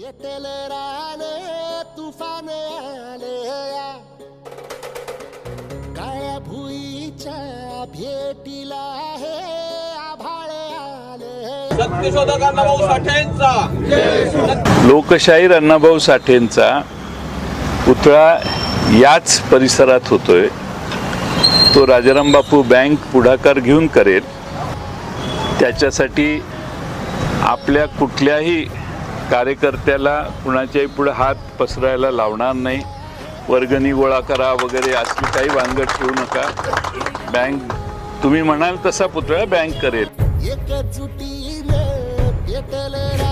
पेटल राने तुफान आलया. काळ्या भुईच्या भेटीला हे आभाळ आले सत्यशोधक अण्णाभाऊ साठेंचा. लोकशाहीर अण्णाभाऊ साठेंचा पुतळा याच परिसरात होतोय. तो राजाराम बापू बँक पुढाकार घेऊन करेल. त्याच्यासाठी आपल्या कुठल्याही कार्यकर्त्याला कुणाच्याही पुढे हात पसरायला लावणार नाही. वर्गणी गोळा करा वगैरे असली काही वांगड ठेवू नका. बँक तुम्ही म्हणाल तसा पुतळा बँक करेल. एकजुटीने पेटल राने